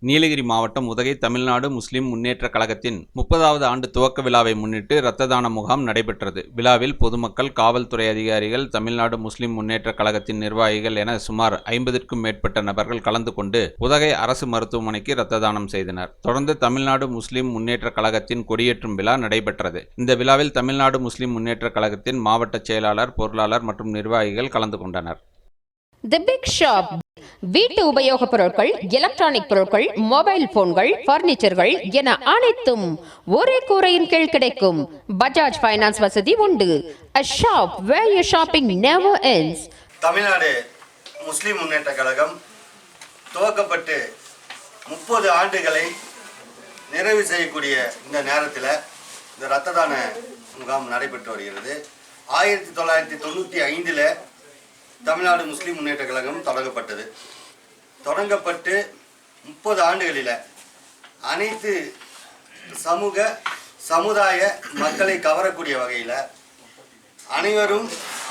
நீலகிரி மாவட்டம் உதகை தமிழ்நாடு முஸ்லிம் முன்னேற்ற கழகத்தின் முப்பதாவது ஆண்டு துவக்க விழாவை முன்னிட்டு இரத்த தான முகாம் நடைபெற்றது. விழாவில் பொதுமக்கள் காவல்துறை அதிகாரிகள் தமிழ்நாடு முஸ்லிம் முன்னேற்ற கழகத்தின் நிர்வாகிகள் என சுமார் ஐம்பதிற்கும் மேற்பட்ட நபர்கள் கலந்து கொண்டு உதகை அரசு மருத்துவமனைக்கு இரத்த தானம் செய்தனர். தொடர்ந்து தமிழ்நாடு முஸ்லிம் முன்னேற்ற கழகத்தின் கொடியேற்றும் விழா நடைபெற்றது. இந்த விழாவில் தமிழ்நாடு முஸ்லிம் முன்னேற்றக் கழகத்தின் மாவட்ட செயலாளர் பொருளாளர் மற்றும் நிர்வாகிகள் கலந்து கொண்டனர். The Big Shop. வீட்டு உபயோகப் பொருட்கள் எலக்ட்ரானிக் பொருட்கள் மொபைல் போன்கள் பர்னிச்சர்கள் என அனைத்தும் ஒரே கூரையின் கீழ் கிடைக்கும். பஜாஜ் ஃபைனான்ஸ் வசதி உண்டு. A shop where your shopping never ends. Tamil Nadu Muslim Munnetra Kazhagam துவக்கப்பட்டு முப்பது ஆண்டுகளை நிறைவு செய்யக்கூடிய இந்த நேரத்தில் இந்த ரத்த தான முகாம் நடைபெற்று வருகிறது. ஆயிரத்தி தொள்ளாயிரத்தி தொண்ணூற்றி ஐந்தில் தமிழ்நாடு முஸ்லீம் முன்னேற்ற கழகம் தொடங்கப்பட்டது. தொடங்கப்பட்டு முப்பது ஆண்டுகளில் அனைத்து சமூக சமுதாய மக்களை கவரக்கூடிய வகையில் அனைவரும்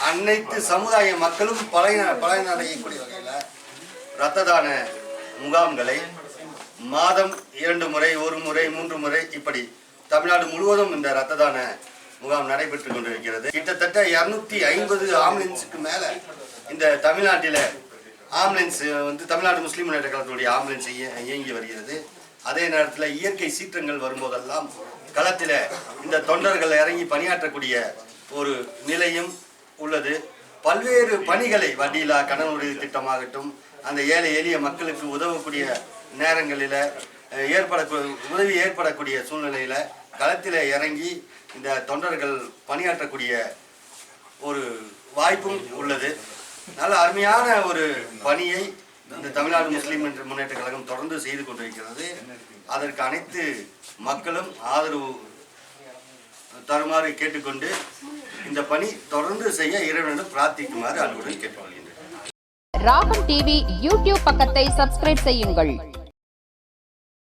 அனைத்து சமுதாய மக்களும் பழைய பலனடையக்கூடிய வகையில் இரத்த தான முகாம்களை மாதம் இரண்டு முறை ஒரு முறை மூன்று முறை இப்படி தமிழ்நாடு முழுவதும் இந்த இரத்த தான முகாம் நடைபெற்று கொண்டிருக்கிறது. கிட்டத்தட்ட இரநூத்தி ஐம்பது ஆம்புலன்ஸுக்கு மேலே இந்த தமிழ்நாட்டில் ஆம்புலன்ஸ் வந்து தமிழ்நாடு முஸ்லீம் முன்னேற்ற கழகத்தினுடைய ஆம்புலன்ஸ் இயங்கி வருகிறது. அதே நேரத்தில் இயற்கை சீற்றங்கள் வரும்போதெல்லாம் களத்தில் இந்த தொண்டர்கள் இறங்கி பணியாற்றக்கூடிய ஒரு நிலையும் உள்ளது. பல்வேறு பணிகளை வட்டியில்லா கடன் திட்டமாகட்டும் அந்த ஏழை எளிய மக்களுக்கு உதவக்கூடிய நேரங்களில் அஹ், ஏற்பட உதவி ஏற்படக்கூடிய சூழ்நிலையில் களத்தில் இறங்கி இந்த தொண்டர்கள் பணியாற்றக்கூடிய ஒரு வாய்ப்பும் உள்ளது. நல்ல அருமையான ஒரு பணியை இந்த தமிழ்நாடு முஸ்லீம் என்ற முன்னேற்ற கழகம் தொடர்ந்து செய்து கொண்டிருக்கிறது. அதற்கு அனைத்து மக்களும் ஆதரவு தருமாறு கேட்டுக்கொண்டு இந்த பணி தொடர்ந்து செய்ய இறைவனிடம் பிரார்த்திக்குமாறு அன்புடன் கேட்டுக்கொள்கின்றேன். ராகம் டிவி யூடியூப் பக்கத்தை சப்ஸ்கிரைப் செய்யுங்கள்.